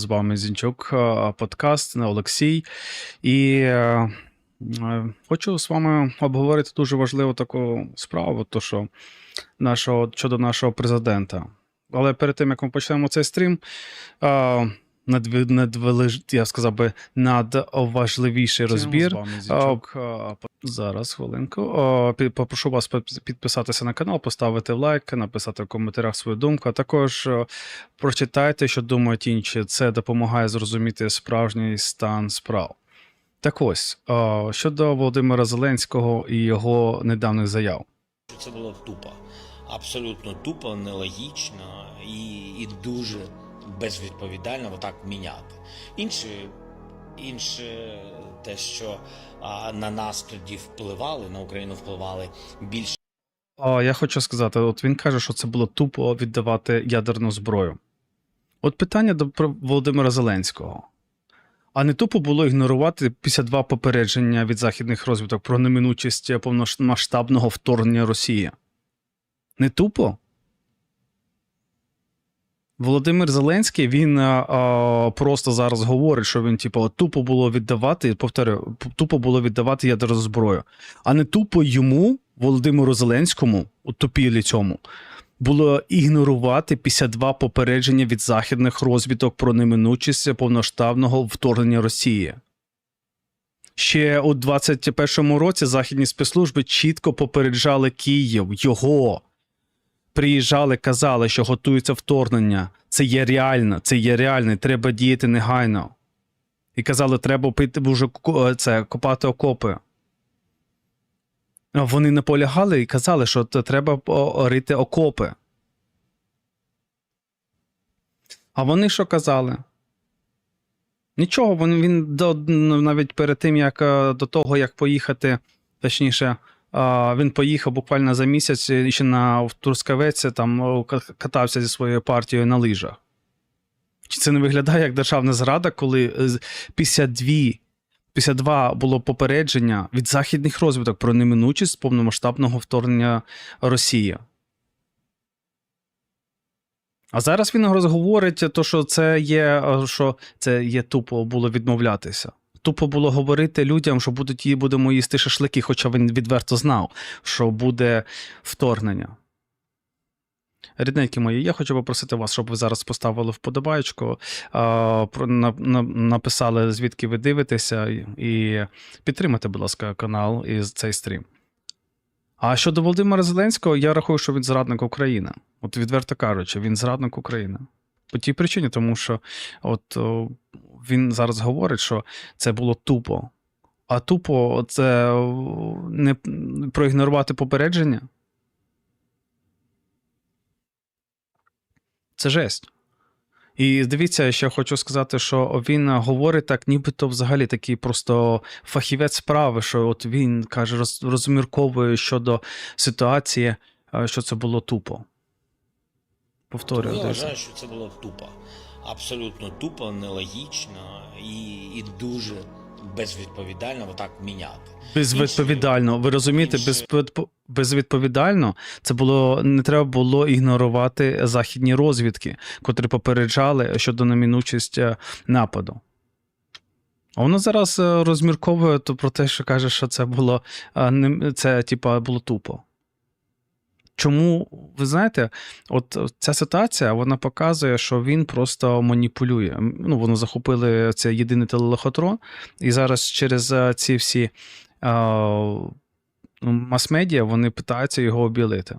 З вами Зінчук, подкаст подкаст Олексій. І е, е, хочу з вами обговорити дуже важливу таку справу, то що нашого, щодо нашого президента. Але перед тим, як ми почнемо цей стрім, е, надв- я сказав би, надважливіший розбір. Зараз хвилинку. О, Попрошу вас підписатися на канал, поставити лайк, написати в коментарях свою думку. А також е, прочитайте, що думають інші. Це допомагає зрозуміти справжній стан справ. Так ось, о, щодо Володимира Зеленського і його недавніх заяв. це було тупо. Абсолютно тупо, нелогічно і, і дуже безвідповідально отак міняти. Інше, інше те, що а, на нас тоді впливали, на Україну впливали більше. О, я хочу сказати: от він каже, що це було тупо віддавати ядерну зброю. От питання до Володимира Зеленського. А не тупо було ігнорувати 52 попередження від західних розвиток про неминучість повномасштабного вторгнення Росії. Не тупо? Володимир Зеленський він а, а, просто зараз говорить, що він, типу, тупо було віддавати, повторюю, тупо було віддавати ядерну зброю. А не тупо йому, Володимиру Зеленському, у тупілі цьому, було ігнорувати 52 попередження від західних розвідок про неминучість повноштабного вторгнення Росії. Ще у 21-му році західні спецслужби чітко попереджали Київ, його. Приїжджали, казали, що готується вторгнення. Це є реально, це є реально, треба діяти негайно. І казали, треба пити вже це, копати окопи. Вони наполягали і казали, що треба рити окопи. А вони що казали? Нічого, він, до, навіть перед тим, як е, до того, як поїхати, точніше, він поїхав буквально за місяць е, ще на в Трускавець, там катався зі своєю партією на лижах. Чи це не виглядає як державна зрада, коли е, з- 52, 52 було попередження від західних розвиток про неминучість повномасштабного вторгнення Росії? А зараз він розговорить, то, що це є, е, що це є тупо було відмовлятися. Тупо було говорити людям, що будуть ї- будемо їсти шашлики, хоча він відверто знав, що буде вторгнення. Рідненькі мої, я хочу попросити вас, щоб ви зараз поставили вподобайку, написали, звідки ви дивитеся, і- підтримайте, будь ласка, канал і цей стрім. А щодо Володимира Зеленського, я рахую, що він зрадник України. От відверто кажучи, він зрадник України. По тій причині, тому що от він зараз говорить, що це було тупо. А тупо це не проігнорувати попередження. Це жесть. І дивіться, ще хочу сказати, що він говорить так, нібито взагалі такий просто фахівець справи, що от він каже, роз, розмірковує щодо ситуації, е, що це було тупо. Повторюю, я вважаю, що це було тупо. Абсолютно тупо, нелогічно і, і дуже безвідповідально отак міняти. Безвідповідально. Ви розумієте, безпо- безвідповідально це було не треба було ігнорувати західні розвідки, котрі попереджали щодо неминучості е, нападу. А воно зараз е, розмірковує то про те, що каже, що це було е, не- це, типа, було тупо. Чому, ви знаєте, от ця ситуація вона показує, що він просто маніпулює. Ну, вони захопили цей єдиний телелохотрон, і зараз через е, ці всі мас-медіа вони питаються його обілити.